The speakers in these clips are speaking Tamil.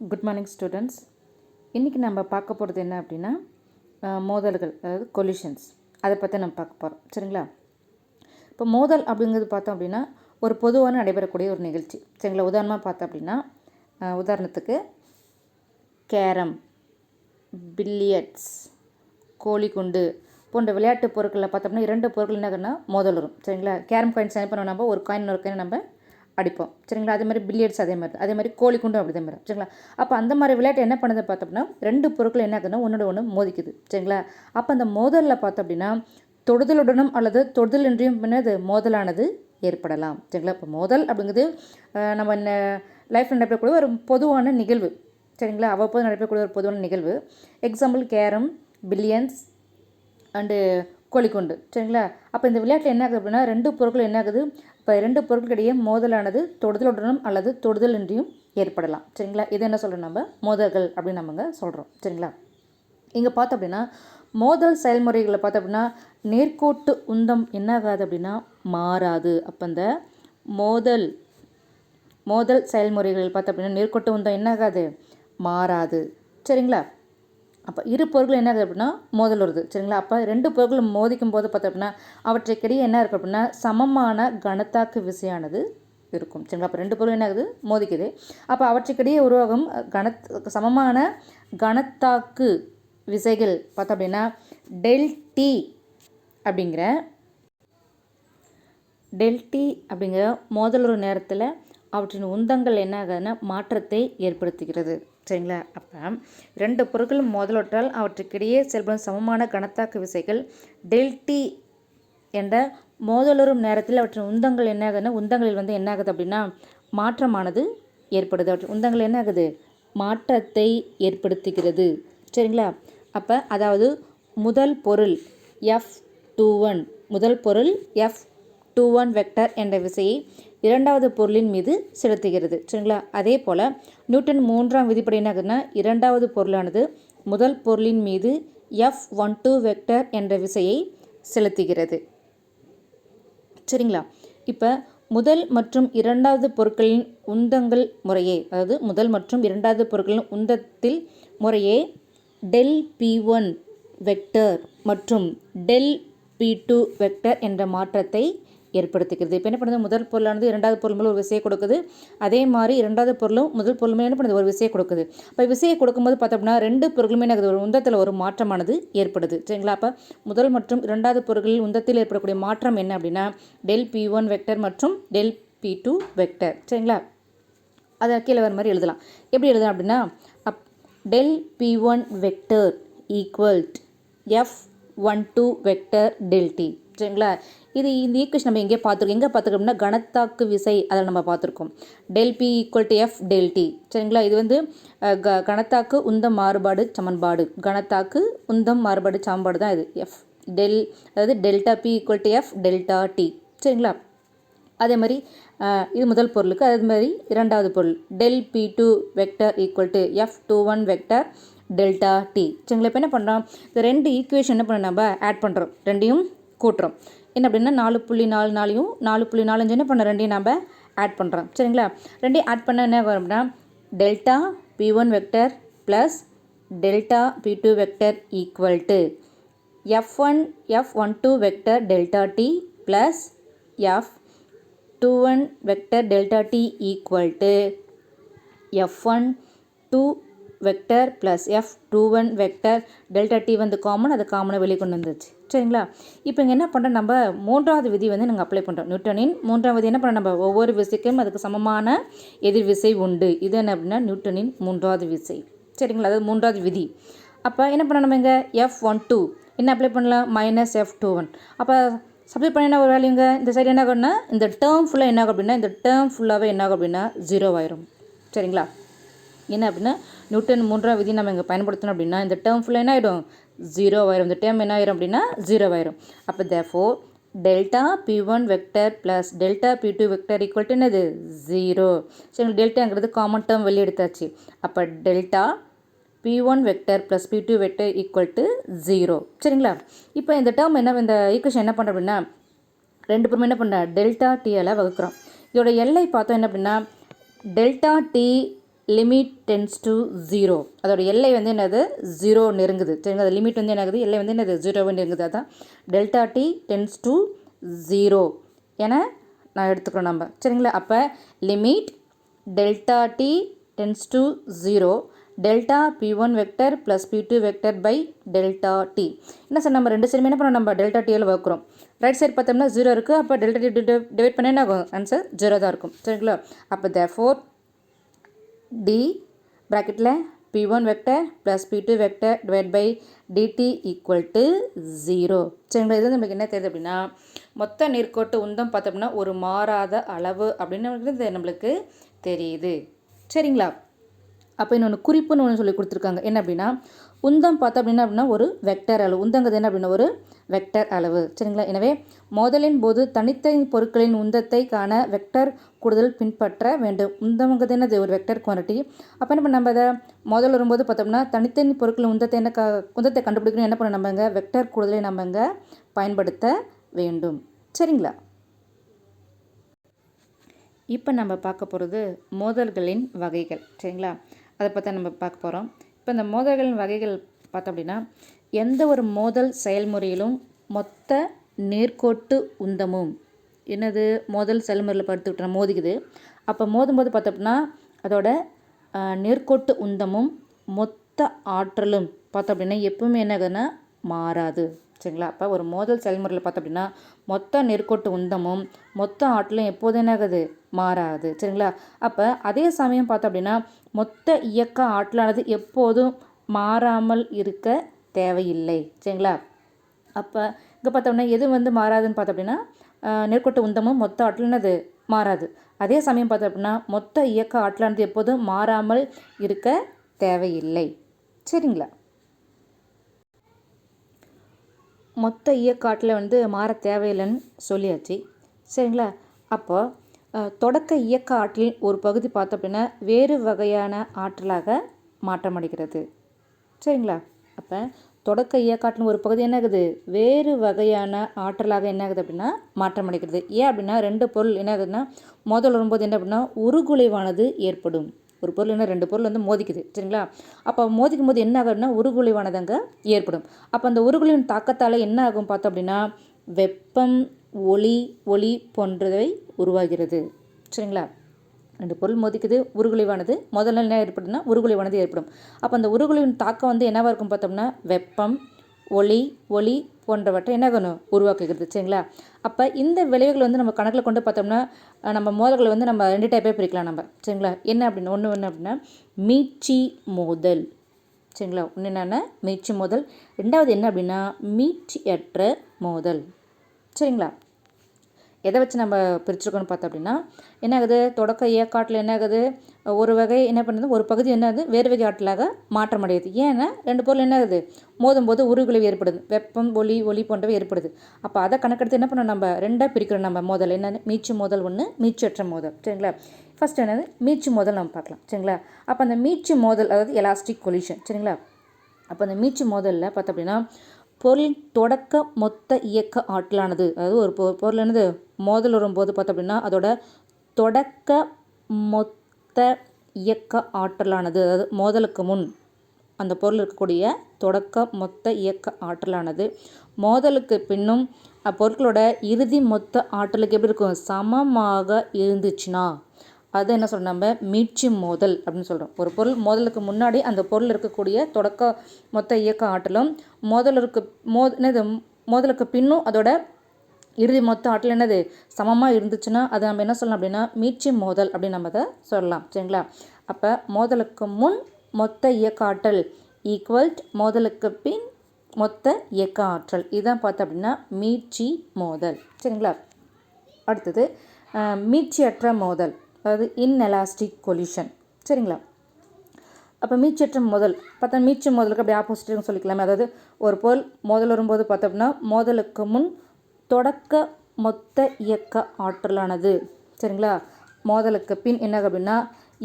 குட் மார்னிங் ஸ்டூடெண்ட்ஸ் இன்றைக்கி நம்ம பார்க்க போகிறது என்ன அப்படின்னா மோதல்கள் அதாவது கொலிஷன்ஸ் அதை பற்றி நம்ம பார்க்க போகிறோம் சரிங்களா? இப்போ மோதல் அப்படிங்கிறது பார்த்தோம் அப்படின்னா ஒரு பொதுவான நடைபெறக்கூடிய ஒரு நிகழ்ச்சி. சரிங்களா? உதாரணமாக பார்த்தோம் அப்படின்னா உதாரணத்துக்கு கேரம் பில்லியட்ஸ் கோழிக்குண்டு போன்ற விளையாட்டு பொருட்களில் பார்த்தோம்னா இரண்டு பொருட்கள் என்ன மோதல் வரும். சரிங்களா? கேரம் காயின்ஸ் என்ன பண்ணுவோம் நம்ம? ஒரு காயின் ஒரு காயின் நம்ம அடிப்போம். சரிங்களா? அதே மாதிரி பில்லியட்ஸ் அதே மாதிரி. அதே மாதிரி கோழிக்குண்டும் அப்படி மாதிரி சரிங்களா? அப்போ அந்த மாதிரி விளையாட்டு என்ன பண்ணுது பார்த்தோம்னா ரெண்டு பொருட்கள் என்ன ஆகுதுன்னா ஒன்றோட ஒன்று மோதிக்குது. சரிங்களா? அப்போ அந்த மோதலில் பார்த்தோம் அப்படின்னா தொடுதலுடனும் அல்லது தொடுதலின்றியும் பின்னது மோதலானது ஏற்படலாம். சரிங்களா? இப்போ மோதல் அப்படிங்கிறது அஹ், நம்ம லைஃப்பில் நடக்கக்கூடிய ஒரு பொதுவான நிகழ்வு. சரிங்களா? அவ்வப்போது நடைபெறக்கூடிய ஒரு பொதுவான நிகழ்வு. எக்ஸாம்பிள் கேரம் பில்லியன்ஸ் அண்டு கோழிக்குண்டு. சரிங்களா? அப்போ இந்த விளையாட்டில் என்ன ஆகுது அப்படின்னா ரெண்டு பொருட்கள் என்ன ஆகுது? இப்போ ரெண்டு பொருட்களிடையே மோதலானது தொடுதலுடனும் அல்லது தொடுதலின்றியும் ஏற்படலாம். சரிங்களா? இது என்ன சொல்கிறோம் நம்ம? மோதல்கள் அப்படின்னு நம்ம சொல்கிறோம் சரிங்களா? இங்கே பார்த்தோம் அப்படின்னா மோதல் செயல்முறைகளை பார்த்தோம் அப்படின்னா நேர்கோட்டு உந்தம் என்னாகாது அப்படின்னா மாறாது. அப்போ இந்த மோதல் மோதல் செயல்முறைகள் பார்த்தோம் அப்படின்னா நேர்கோட்டு உந்தம் என்ன ஆகாது மாறாது. சரிங்களா? அப்போ இரு பொருட்கள் என்ன ஆகுது அப்படின்னா மோதல் வருது சரிங்களா? அப்போ ரெண்டு பொருட்கள் மோதிக்கும் போது பார்த்தோம் அப்படின்னா அவற்றுக்கிடையே என்ன இருக்குது அப்படின்னா சமமான கனத்தாக்கு விசையானது இருக்கும். சரிங்களா? அப்போ ரெண்டு பொருள் என்ன ஆகுது? மோதிக்குது. அப்போ அவற்றுக்கிடையே உருவாகும் கனத் சமமான கனத்தாக்கு விசைகள் பார்த்தோம் அப்படின்னா டெல் டி அப்படிங்கிற டெல்டி அப்படிங்கிற மோதலுறு நேரத்தில் அவற்றின் உந்தங்கள் என்ன ஆகுதுன்னா மாற்றத்தை ஏற்படுத்துகிறது. சரிங்களா? அப்போ ரெண்டு பொருட்கள் மோதலொற்றால் அவற்றுக்கிடையே செயல்படும் சமமான கணத்தாக்கு விசைகள் டெல்டி என்ற மோதலுறும் நேரத்தில் அவற்றின் உந்தங்கள் என்ன ஆகுதுன்னா உந்தங்களில் வந்து என்ன ஆகுது அப்படின்னா மாற்றமானது ஏற்படுது. அவற்றின் உந்தங்கள் என்ன ஆகுது மாற்றத்தை ஏற்படுத்துகிறது. சரிங்களா? அப்போ அதாவது முதல் பொருள் எஃப் டூ ஒன் முதல் பொருள் எஃப் டூ ஒன் வெக்டர் என்ற விசையை இரண்டாவது பொருளின் மீது செலுத்துகிறது. சரிங்களா? அதே போல் நியூட்டன் மூன்றாம் விதிப்படி என்ன ஆகுதுன்னா இரண்டாவது பொருளானது முதல் பொருளின் மீது எஃப் ஒன் டூ வெக்டர் என்ற விசையை செலுத்துகிறது. சரிங்களா? இப்போ முதல் மற்றும் இரண்டாவது பொருட்களின் உந்தங்கள் முறையே அதாவது முதல் மற்றும் இரண்டாவது பொருட்களின் உந்தத்தில் முறையே டெல் பி ஒன் வெக்டர் மற்றும் டெல் பி டூ வெக்டர் என்ற மாற்றத்தை ஏற்படுத்துகிறது இப்போ என்ன பண்ணுது? முதல் பொருளானது இரண்டாவது பொருள் மேலே ஒரு விசையை கொடுக்குது. அதே மாதிரி இரண்டாவது பொருளும் முதல் பொருளுமே என்ன பண்ணுது? ஒரு விசையை கொடுக்குது. இப்போ விசையை கொடுக்கும்போது பார்த்தோம்னா ரெண்டு பொருளுமே எனக்கு ஒரு உந்தத்தில் ஒரு மாற்றமானது ஏற்படுது. சரிங்களா? அப்போ முதல் மற்றும் இரண்டாவது பொருட்களில் உந்தத்தில் ஏற்படக்கூடிய மாற்றம் என்ன அப்படின்னா டெல் பி ஒன் வெக்டர் மற்றும் டெல் பி டூ வெக்டர் சரிங்களா? அதை கீழே வர மாதிரி எழுதலாம். எப்படி எழுதலாம் அப்படின்னா அப் del P one vector equal to F one two vector del T சரிங்களா? இது இந்த ஈக்குவேஷன் நம்ம எங்கே பார்த்துருக்கோம். எங்கே பார்த்துருக்கோம்னா கணத்தாக்கு விசை அதில் நம்ம பார்த்துருக்கோம். Del P equal to F del T சரிங்களா? இது வந்து க கணத்தாக்கு உந்தம் மாறுபாடு சமன்பாடு. கணத்தாக்கு உந்தம் மாறுபாடு சமன்பாடு தான் இது எஃப் டெல் அதாவது delta P equal to F delta T சரிங்களா? அதே மாதிரி இது முதல் பொருளுக்கு அதே மாதிரி இரண்டாவது பொருள். Del P two vector equal to F two one vector delta T சரிங்களா? இப்போ என்ன பண்ணுறோம் இந்த ரெண்டு ஈக்குவேஷன் என்ன பண்ண நம்ம ஆட் பண்ணுறோம் ரெண்டையும் கூட்டுறோம். என்ன அப்படின்னா நாலு புள்ளி நாலு நாளையும் நாலு புள்ளி நாலஞ்சு என்ன பண்ண ரெண்டையும் நம்ம ஆட் பண்ணுறோம் சரிங்களா? ரெண்டையும் ஆட் பண்ண என்ன வரும் அப்படின்னா delta P one vector plus delta P two vector equal to F one F one two vector delta T plus F two one vector delta T equal to F one two vector plus F two one vector delta T வந்து காமன் அது காமனாக வெளியே கொண்டு வந்துச்சு சரிங்களா? இப்போ இங்கே என்ன பண்ணுறோம் நம்ம மூன்றாவது விதி வந்து நாங்கள் அப்ளை பண்ணுறோம் நியூட்டனின் மூன்றாவது என்ன பண்ணுறோம் நம்ம ஒவ்வொரு விசைக்கும் அதுக்கு சமமான எதிர் விசை உண்டு. இது என்ன அப்படின்னா நியூட்டனின் மூன்றாவது விசை. சரிங்களா? அதாவது மூன்றாவது விதி. அப்போ என்ன பண்ணணும் நம்ம இங்கே? எஃப் ஒன் டூ என்ன அப்ளை பண்ணலாம்? மைனஸ் எஃப் டூ ஒன் அப்போ சப்ளை பண்ண என்ன ஒரு வேல்யூங்க இந்த சைடு என்ன ஆகும்னா இந்த டேர்ம் ஃபுல்லாக என்ன ஆகும் அப்படின்னா இந்த டேர்ம் ஃபுல்லாகவே என்ன ஆகும் அப்படின்னா ஜீரோ ஆயிரும். சரிங்களா? என்ன அப்படின்னா நியூட்டன் மூன்றாம் விதி நம்ம இங்கே பயன்படுத்தணும் அப்படின்னா இந்த டேர்ம் ஃபுல்லாக என்ன ஆகிடும் ஜீரோவாயிரும் இந்த டேம் என்ன ஆயிரும் அப்படின்னா ஜீரோவாயிரும் அப்போ அப்போ therefore delta P one vector plus delta P two vector equal to என்னது? ஜீரோ சரி டெல்டாங்கிறது காமன் டேர்ம் வெளியே எடுத்தாச்சு அப்போ delta P one vector plus P two vector equal to zero சரிங்களா? இப்போ இந்த டேர்ம் என்ன இந்த ஈக்குவேஷன் என்ன பண்ணுறோம் அப்படின்னா ரெண்டு பேருமே என்ன பண்ணுறேன் டெல்டா டியால் வகுக்கிறோம். இதோட எல்லை பார்த்தோம் என்ன அப்படின்னா delta T limit tends to zero அதோட எல்லை வந்து என்னது? ஜீரோ நெருங்குது. சரிங்களா? அது லிமிட் வந்து என்னாகுது? எல்லை வந்து என்னது? ஜீரோவை நெருங்குது. அதான் delta T tends to zero என நான் எடுத்துக்கிறோம் நம்ம. சரிங்களா? அப்போ limit delta T tends to zero delta P one vector plus P two vector by delta T என்ன சார் நம்ம ரெண்டு சைடுமே என்ன பண்ணோம்? நம்ம டெல்டா டியில் வைக்கிறோம் ரைட் சைடு பார்த்தோம்னா ஜீரோ இருக்குது அப்போ டெல்டா டி டிவைட் பண்ண என்ன ஆகும்? ஆன்சர் ஜீரோ தான் இருக்கும். சரிங்களா? அப்போ த ஃபோர் டி ப்ராக்கெட்டில் P one vector plus P two vector divide by D T equal to zero சரிங்களா? இது நம்மளுக்கு என்ன தெரியுது அப்படின்னா மொத்த நேர்கோட்டு உந்தம் பார்த்தோம்னா ஒரு மாறாத அளவு அப்படின்னு நம்மளுக்கு தெரியுது. சரிங்களா? அப்போ இன்னொன்று குறிப்புன்னு ஒன்று சொல்லி கொடுத்துருக்காங்க. என்ன அப்படின்னா உந்தம் பார்த்தோம் அப்படின்னா அப்படின்னா ஒரு வெக்டர் அளவு. உந்தங்கிறது என்ன அப்படின்னா ஒரு வெக்டர் அளவு. சரிங்களா? எனவே மோதலின் போது தனித்தனி பொருட்களின் உந்தத்தை காண வெக்டர் கூடுதல் பின்பற்ற வேண்டும். உந்தம்ங்கிறது என்னது? ஒரு வெக்டர் குவான்டிட்டி அப்போ என்ன பண்ண நம்ம அதை முதல் வரும்போது பார்த்தோம்னா தனித்தனி பொருட்களின் உந்தத்தை என்ன க உந்தத்தை கண்டுபிடிக்கணும் என்ன பண்ண நம்மங்க? வெக்டர் கூடுதலை நம்மங்க பயன்படுத்த வேண்டும். சரிங்களா? இப்போ நம்ம பார்க்க போகிறது மோதல்களின் வகைகள். சரிங்களா? அதை பற்றி நம்ம பார்க்க போகிறோம் இப்போ இந்த மோதல்களின் வகைகள் பார்த்தோம் அப்படின்னா எந்த ஒரு மோதல் செயல்முறையிலும் மொத்த நேர்கோட்டு உந்தமும். என்னது? மோதல் செயல்முறையில் படுத்துக்கிட்டு மோதிக்குது. அப்போ மோதும்போது பார்த்தோம்னா அதோட நேர்கோட்டு உந்தமும் மொத்த ஆற்றலும் பார்த்தோம் அப்படின்னா எப்பவுமே என்னதுன்னா மாறாது. சரிங்களா? அப்போ ஒரு மோதல் செயல்முறையில் பார்த்தோம் அப்படின்னா மொத்த நேர்கோட்டு உந்தமும் மொத்த ஆற்றலும் எப்போதும் என்ன ஆகுது மாறாது. சரிங்களா? அப்போ அதே சமயம் பார்த்தோம் அப்படின்னா மொத்த இயக்க ஆற்றலானது எப்போதும் மாறாமல் இருக்க தேவையில்லை. சரிங்களா? அப்போ இங்கே பார்த்தோம்னா எது வந்து மாறாதுன்னு பார்த்தோம் அப்படின்னா நேர்கோட்டு உந்தமும் மொத்த ஆற்றல்னது மாறாது. அதே சமயம் பார்த்தோம் அப்படின்னா மொத்த இயக்க ஆற்றலானது எப்போதும் மாறாமல் இருக்க தேவையில்லை. சரிங்களா? மொத்த இயக்க ஆற்றலை வந்து மாற தேவையில்லைன்னு சொல்லியாச்சு. சரிங்களா? அப்போது தொடக்க இயக்க ஆற்றலின் ஒரு பகுதி பார்த்தோம் அப்படின்னா வேறு வகையான ஆற்றலாக மாற்றமடைகிறது. சரிங்களா? அப்போ தொடக்க இயக்காட்டின் ஒரு பகுதி என்ன ஆகுது? வேறு வகையான ஆற்றலாக என்ன ஆகுது அப்படின்னா மாற்றமடைகிறது. ஏன் அப்படின்னா ரெண்டு பொருள் என்ன ஆகுதுன்னா முதல் வரும்போது என்ன அப்படின்னா உருகுலைவானது ஏற்படும். ஒரு பொருள் என்ன? ரெண்டு பொருள் வந்து மோதிக்குது. சரிங்களா? அப்போ மோதிக்கும் போது என்ன ஆகுதுன்னா உருகுலைவானது அங்கே ஏற்படும். அப்போ அந்த உருகுலின் தாக்கத்தால் என்ன ஆகும் பார்த்தோம் அப்படின்னா வெப்பம் ஒளி ஒளி போன்றவை உருவாகிறது. சரிங்களா? ரெண்டு பொருள் மோதிக்குது உருகுலைவானது. முதல்ல என்ன ஏற்படுதுன்னா உருகுலைவானது ஏற்படும். அப்போ அந்த உருகுலைவின் தாக்கம் வந்து என்னவாக இருக்கும் பார்த்தோம்னா வெப்பம் ஒளி ஒளி போன்றவற்றை என்ன உருவாக்குகிறது. சரிங்களா? அப்போ இந்த விளைவுகள் வந்து நம்ம கணக்கில் கொண்டு பார்த்தோம்னா நம்ம மோதல்களை வந்து நம்ம ரெண்டு டைப்பே பிரிக்கலாம் நம்ம. சரிங்களா? என்ன அப்படின்னு ஒன்று ஒன்று அப்படின்னா மீட்சி மோதல். சரிங்களா? ஒன்று என்னென்னா மீட்சி மோதல். ரெண்டாவது என்ன அப்படின்னா மீட்சியற்ற மோதல். சரிங்களா? எதை வச்சு நம்ம பிரிச்சிருக்கோன்னு பார்த்தோம் அப்படின்னா என்ன ஆகுது தொடக்க ஏக்காட்டில் என்ன ஆகுது ஒரு வகை என்ன பண்ணுது? ஒரு பகுதி என்ன ஆகுது வேறு வகை ஆற்றலாக மாற்றமடையுது ஏன்னா ரெண்டு பொருள் என்ன ஆகுது மோதும் போது உருகுலைவு ஏற்படுது. வெப்பம் ஒளி ஒலி போன்றவை ஏற்படுது. அப்போ அதை கணக்கெடுத்து என்ன பண்ணோம் நம்ம? ரெண்டாக பிரிக்கிறோம் நம்ம மோதல். என்னென்னு மீச்சு மோதல் ஒன்று மீச்சற்ற மோதல். சரிங்களா? ஃபஸ்ட் என்னது? மீச்சு மோதல் நம்ம பார்க்கலாம். சரிங்களா? அப்போ அந்த மீச்சு மோதல் அதாவது எலாஸ்டிக் கொலிஷன் சரிங்களா? அப்போ அந்த மீச்சு மோதலில் பார்த்தோம் அப்படின்னா பொருள் தொடக்க மொத்த இயக்க ஆற்றலானது அதாவது ஒரு பொ பொருள் என்னது? மோதல் வரும்போது பார்த்தோம் அப்படின்னா அதோட தொடக்க மொத்த இயக்க ஆற்றலானது அதாவது மோதலுக்கு முன் அந்த பொருள் இருக்கக்கூடிய தொடக்க மொத்த இயக்க ஆற்றலானது. மோதலுக்கு பின்னும் அப்பொருட்களோட இறுதி மொத்த ஆற்றலுக்கு எப்படி இருக்கும்? சமமாக இருந்துச்சுன்னா அது என்ன சொல்கிறோம் நம்ம? மீட்சி மோதல் அப்படின்னு சொல்கிறோம் ஒரு பொருள் மோதலுக்கு முன்னாடி அந்த பொருள் இருக்கக்கூடிய தொடக்க மொத்த இயக்க ஆற்றலும் மோதலுக்கு மோ மோதலுக்கு பின்னும் அதோட இறுதி மொத்த ஆற்றல் என்னது? சமமாக இருந்துச்சுன்னா அதை நம்ம என்ன சொல்லலாம் அப்படின்னா மீட்சி மோதல் அப்படின்னு நம்ம அதை சொல்லலாம். சரிங்களா? அப்போ மோதலுக்கு முன் மொத்த இயக்க ஆற்றல் ஈக்குவல்ட் மோதலுக்கு பின் மொத்த இயக்க ஆற்றல். இதுதான் பார்த்தோம் அப்படின்னா மீட்சி மோதல். சரிங்களா? அடுத்தது மீட்சியற்ற மோதல். அதாவது இன்எலாஸ்டிக் கொலிஷன் சரிங்களா? அப்போ மீச்சற்ற முதல். பார்த்தா மீச்சு முதலுக்கு அப்படி ஆப்போசிட்டுன்னு சொல்லிக்கலாமே. அதாவது ஒரு பொருள் மோதல் வரும்போது பார்த்தோம்னா மோதலுக்கு முன் தொடக்க மொத்த இயக்க ஆற்றலானது. சரிங்களா? மோதலுக்கு பின் என்ன அப்படின்னா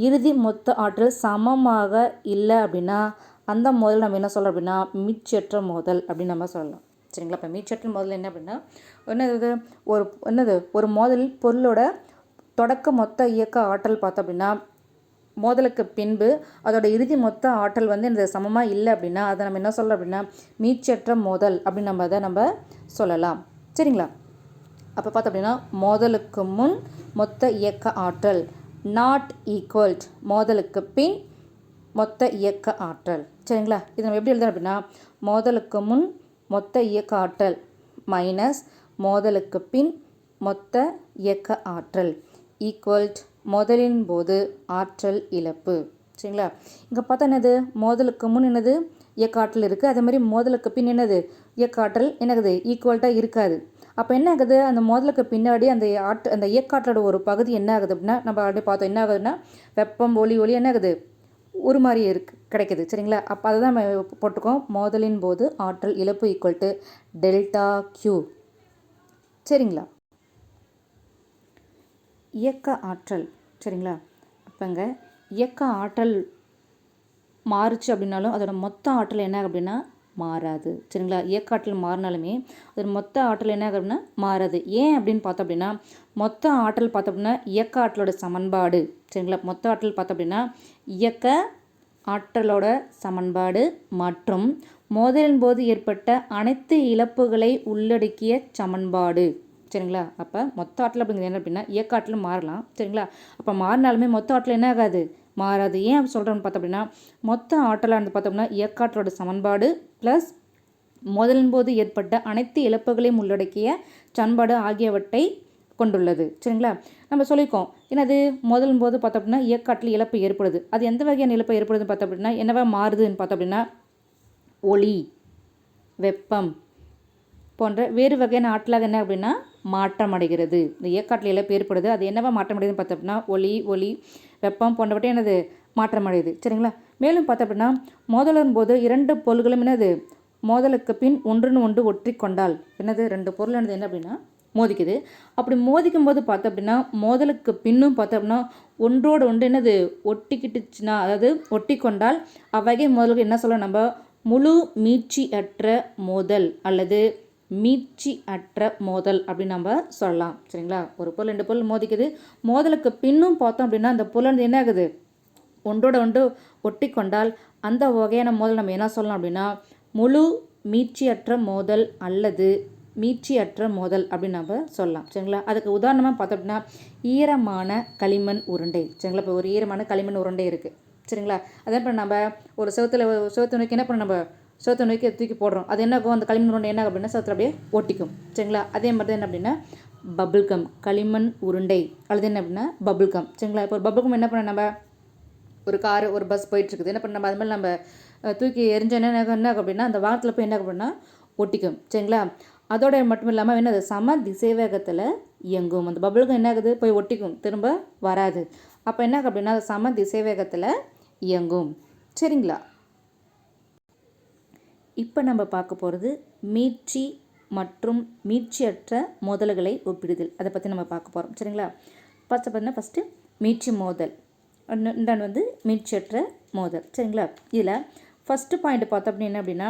இறுதி மொத்த ஆற்றல் சமமாக இல்லை அப்படின்னா அந்த மோதல் நம்ம என்ன சொல்கிறோம் அப்படின்னா மீச்சற்ற மோதல் அப்படின்னு நம்ம சொல்லலாம். சரிங்களா? இப்போ மீச்சற்ற மோதல் என்ன அப்படின்னா என்னது ஒரு என்னது? ஒரு மோதலில் பொருளோட தொடக்க மொத்த இயக்க ஆற்றல் பார்த்தோம் அப்படின்னா மோதலுக்கு பின்பு அதோட இறுதி மொத்த ஆற்றல் வந்து இந்த சமமாக இல்லை அப்படின்னா அதை நம்ம என்ன சொல்கிறோம் அப்படின்னா மீச்சற்ற மோதல் அப்படின்னு நம்ம அதை நம்ம சொல்லலாம். சரிங்களா? அப்போ பார்த்தோம் அப்படின்னா மோதலுக்கு முன் மொத்த இயக்க ஆற்றல் நாட் ஈக்குவல்ட் மோதலுக்கு பின் மொத்த இயக்க ஆற்றல். சரிங்களா? இது நம்ம எப்படி எழுதணும் அப்படின்னா மோதலுக்கு முன் மொத்த இயக்க ஆற்றல் மைனஸ் மோதலுக்கு பின் மொத்த இயக்க ஆற்றல் ஈக்குவல்ட் மோதலின் போது ஆற்றல் இழப்பு. சரிங்களா? இங்கே பார்த்தா என்னது? மோதலுக்கு முன் என்னது? இயக்க ஆற்றல் இருக்குது அதே மாதிரி மோதலுக்கு பின் என்னது? இயக்க ஆற்றல் ஈக்குவல்ட்டாக இருக்காது. அப்போ என்ன ஆகுது? அந்த மோதலுக்கு பின்னாடி அந்த ஆற்று அந்த இயக்காற்றோட ஒரு பகுதி என்ன ஆகுது அப்படின்னா நம்ம அப்படியே பார்த்தோம். என்ன ஆகுதுன்னா வெப்பம் ஒளி ஒலி என்ன ஆகுது? ஒரு மாதிரி இருக்கு கிடைக்குது. சரிங்களா? அப்போ அதை தான் நம்ம போட்டுக்கோம். மோதலின் போது ஆற்றல் இழப்பு ஈக்குவல் டு டெல்டா கியூ சரிங்களா? இயக்க ஆற்றல் சரிங்களா? அப்போங்க இயக்க ஆற்றல் மாறுச்சு அப்படின்னாலும் அதோட மொத்த ஆற்றல் என்ன அப்படின்னா மாறாது. சரிங்களா? இயக்க ஆற்றல் மாறினாலுமே அது மொத்த ஆற்றல் என்ன அப்படின்னா மாறாது. ஏன் அப்படின்னு பார்த்தோம் அப்படின்னா மொத்த ஆற்றல் பார்த்தோம் அப்படின்னா இயக்க ஆற்றலோட சமன்பாடு. சரிங்களா? மொத்த ஆற்றல் பார்த்தோம் அப்படின்னா இயக்க ஆற்றலோட சமன்பாடு மற்றும் மோதலின் போது ஏற்பட்ட அனைத்து இழப்புகளை உள்ளடக்கிய சமன்பாடு. சரிங்களா? அப்போ மொத்த ஆற்றல் அப்படிங்கிறது என்ன அப்படின்னா இயக்க ஆற்றல் மாறலாம். சரிங்களா? அப்போ மாறினாலுமே மொத்த ஆற்றல் என்ன ஆகாது? மாறாது. ஏன் அப்படி சொல்கிறோம்னு பார்த்தோம் அப்படின்னா மொத்த ஆற்றலாக இருந்து பார்த்தோம்னா இயக்காற்றலோட சமன்பாடு ப்ளஸ் மோதலின் போது ஏற்பட்ட அனைத்து இழப்புகளையும் உள்ளடக்கிய சண்பாடு ஆகியவற்றை கொண்டுள்ளது. சரிங்களா? நம்ம சொல்லியிருக்கோம். என்னது? முதலும் போது பார்த்தோம் அப்படின்னா இயக்காட்டில் இழப்பு ஏற்படுது. அது எந்த வகையான இழப்பு ஏற்படுதுன்னு பார்த்தோம் அப்படின்னா என்னவா மாறுதுன்னு பார்த்தோம் அப்படின்னா ஒளி வெப்பம் போன்ற வேறு வகையான ஆற்றலாக என்ன அப்படின்னா மாற்றம் அடைகிறது. இந்த இயக்காட்டில் இழப்பு ஏற்படுது. அது என்னவா மாற்றம் அடையுதுன்னு பார்த்த அப்படின்னா ஒளி ஒளி வெப்பம் போன்றவற்றை என்னது? மாற்றம் அடையுது. சரிங்களா? மேலும் பார்த்தோம் அப்படின்னா மோதலின் போது இரண்டு பொருள்களும் என்னது? மோதலுக்கு பின் ஒன்றுன்னு ஒன்று ஒற்றி கொண்டால் என்னது? ரெண்டு பொருள் என்னது? என்ன அப்படின்னா மோதிக்குது. அப்படி மோதிக்கும் போது பார்த்தோம் அப்படின்னா மோதலுக்கு பின்னும் பார்த்தோம் அப்படின்னா ஒன்றோடு ஒன்று என்னது? ஒட்டிக்கிட்டுச்சுன்னா அதாவது ஒட்டி கொண்டால் அவ்வகை மோதலுக்கு என்ன சொல்ல? நம்ம முழு மீட்சி அற்ற மோதல் அல்லது மீட்சி அற்ற மோதல் அப்படின்னு நம்ம சொல்லலாம். சரிங்களா? ஒரு பொருள் ரெண்டு பொருள் மோதிக்குது. மோதலுக்கு பின்னும் பார்த்தோம் அப்படின்னா அந்த பொருள் என்ன ஆகுது? ஒன்றோட ஒன்று ஒட்டி கொண்டால் அந்த வகையான மோதல் நம்ம என்ன சொல்லலாம் அப்படின்னா முழு மீட்சியற்ற மோதல் அல்லது மீட்சியற்ற மோதல் அப்படின்னு நம்ம சொல்லலாம். சரிங்களா? அதுக்கு உதாரணமாக பார்த்தோம் அப்படின்னா ஈரமான களிமண் உருண்டை. சரிங்களா? இப்போ ஒரு ஈரமான களிமண் உருண்டை இருக்குது சரிங்களா? அதே இப்போ நம்ம ஒரு செவத்தில் செவத்து நோக்கி என்ன பண்ண நம்ம? சோத்தை நோக்கி தூக்கி போடுறோம். அது என்ன அந்த களிமண் உருண்டை என்ன அப்படின்னா சோத்தில் அப்படியே ஒட்டிக்கும். சரிங்களா? அதே மாதிரி தான் என்ன அப்படின்னா பபுள்கம் களிமண் உருண்டை. அல்லது என்ன அப்படின்னா பபுள்கம் சரிங்களா? இப்போ ஒரு பபுள்கம் என்ன பண்ண நம்ம? ஒரு காரு ஒரு பஸ் போயிட்டுருக்குது. என்ன பண்ண நம்ம அது மாதிரி நம்ம தூக்கி எரிஞ்சோன்னா என்ன என்ன அப்படின்னா அந்த வாரத்தில் போய் என்ன அப்படின்னா ஒட்டிக்கும். சரிங்களா? அதோட மட்டும் இல்லாமல் என்னது? சம திசைவேகத்தில் இயங்கும். அந்த பபுளுக்கும் என்ன ஆகுது? போய் ஒட்டிக்கும். திரும்ப வராது. அப்போ என்ன அப்படின்னா சம திசைவேகத்தில் இயங்கும். சரிங்களா? இப்போ நம்ம பார்க்க போகிறது மீட்சி மற்றும் மீட்சியற்ற மோதல்களை ஒப்பிடுதல். அதை பற்றி நம்ம பார்க்க போகிறோம் சரிங்களா? ஃபஸ்ட்டு பார்த்தீங்கன்னா ஃபஸ்ட்டு மீட்சி மோதல். ரெண்டாவது வந்து மின்சற்ற மோதல். சரிங்களா? இதில் ஃபஸ்ட்டு பாயிண்ட் பார்த்தோம் அப்படின்னா என்ன அப்படின்னா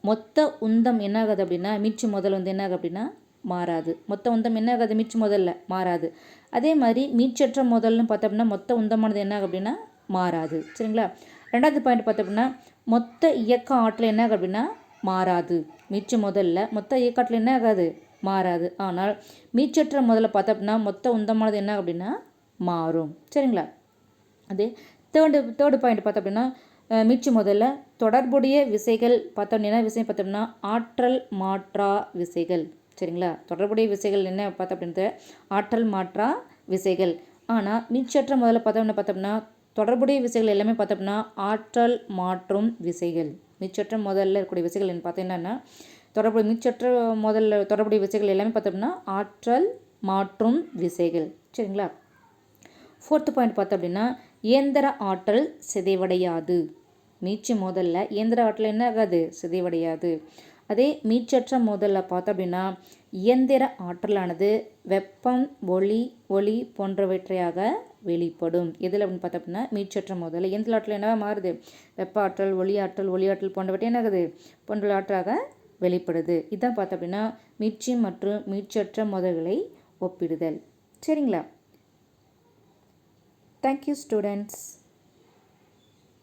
மொத்த உந்தம் என்ன ஆகுது அப்படின்னா மீட்சி முதல் வந்து என்ன ஆகுது அப்படின்னா மாறாது. மொத்த உந்தம் என்ன ஆகாது மீட்சி முதல்ல மாறாது. அதே மாதிரி மீட்சற்ற முதல்னு பார்த்தோம் அப்படின்னா மொத்த உந்தமானது என்ன ஆகும் அப்படின்னா மாறாது. சரிங்களா? ரெண்டாவது பாயிண்ட் பார்த்தோம் அப்படின்னா மொத்த இயக்க ஆற்றல் என்ன அப்படின்னா மாறாது. மீச்சு முதல்ல மொத்த இயக்க ஆற்றல் என்ன ஆகாது மாறாது. ஆனால் மீச்சற்ற முதல்ல பார்த்தோம் அப்படின்னா மொத்த உந்தமானது என்ன அப்படின்னா மாறும். சரிங்களா? அதே தேர்டு தேர்டு பாயிண்ட் பார்த்தோம் அப்படின்னா மீச்சு முதல்ல தொடர்புடைய விசைகள் பார்த்தோம் என்ன விசை பார்த்தோம்னா ஆற்றல் மாற்றா விசைகள். சரிங்களா? தொடர்புடைய விசைகள் என்ன பார்த்தோம் அப்படின்ற ஆற்றல் மாற்றா விசைகள். ஆனால் மீச்சற்ற முதல்ல பார்த்தோம்னா பார்த்தோம்னா தொடர்புடைய விசைகள் எல்லாமே பார்த்தோம்னா ஆற்றல் மாற்றும் விசைகள். மிச்சற்ற முதல்ல இருக்கக்கூடிய விசைகள் பார்த்தோம் என்னென்னா தொடர்பு மிச்சற்ற முதல்ல தொடர்புடைய விசைகள் எல்லாமே பார்த்தோம்னா ஆற்றல் மாற்றும் விசைகள். சரிங்களா? ஃபோர்த்து பாயிண்ட் பார்த்தோம் அப்படின்னா இயந்திர ஆற்றல் சிதைவடையாது. மீச்சு முதல்ல இயந்திர ஆற்றல் என்ன ஆகாது? சிதைவடையாது. அதே மீச்சற்ற மோதலில் பார்த்தோம் அப்படின்னா இயந்திர ஆற்றலானது வெப்பம் ஒளி ஒளி போன்றவற்றையாக வெளிப்படும். எதில் அப்படின்னு பார்த்தோம் அப்படின்னா மீச்சற்ற மோதல் இயந்திர ஆற்றல் என்னவா மாறுது? வெப்ப ஆற்றல் ஒளி ஆற்றல் ஒளி ஆற்றல் போன்றவற்றை என்ன ஆகுது? போன்ற ஆற்றாக வெளிப்படுது. இதான் பார்த்தோம் அப்படின்னா மீட்சி மற்றும் மீச்சற்ற மோதல்களை ஒப்பிடுதல். சரிங்களா? Thank you students